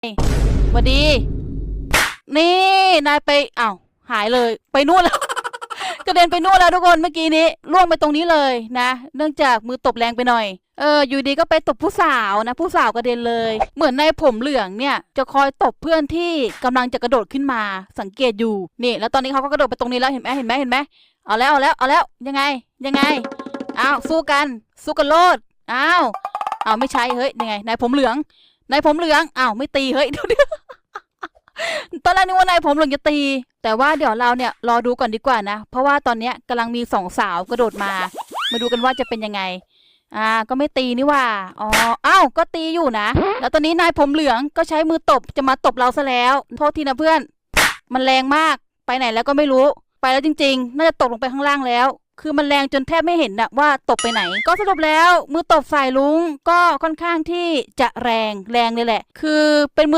สวัสดี นี่นายไปอ้าวหายเลย ไปนู่นแล้ว กระเด็นไปนู่นแล้วทุกคนเมื่อกี้นี้ล่วงไปตรงนี้เลยนะ เนื่องจากมือตบแรงไปหน่อย เอออยู่ดีก็ไปตบผู้สาวนะ ผู้สาวกระเด็นเลย เหมือนในายผมเหลืองเนี่ย จะคอยตบเพื่อนที่กำลังจะกระโดดขึ้นมา สังเกตอยู่นี่ แล้วตอนนี้เขาก็กระโดดไปตรงนี้แล้วเห็นไหมเห็นไหมเห็นไหมเอาแล้วเอาแล้วเอาแล้วยังไงยังไงอ้าวสู้กัน สู้กันโลดอ้าวอ้าวไม่ใช่เฮ้ยยังไงนายผมเหลือง นายผมเหลืองอ้าวไม่ตีเฮ้ยเดี๋ยวเดี๋ยวตอนแรกนึกว่านายผมเหลืองจะตี แต่ว่าเดี๋ยวเราเนี่ยรอดูก่อนดีกว่านะ เพราะว่าตอนเนี้ยกำลังมีสองสาวกระโดดมา มาดูกันว่าจะเป็นยังไง อ่า ก็ไม่ตีนี่ว่าอ๋ออ้าวก็ตีอยู่นะ แล้วตอนนี้นายผมเหลืองก็ใช้มือตบจะมาตบเราซะแล้ว โทษทีนะเพื่อน มันแรงมากไปไหนแล้วก็ไม่รู้ ไปแล้วจริง ๆ น่าจะตกลงไปข้างล่างแล้ว คือมันแรงจนแทบไม่เห็นนะว่าตกไปไหน ก็สรุปแล้วมือตบสายลุงก็ค่อนข้างที่จะแรงแรงเลยแหละ คือเป็นมือ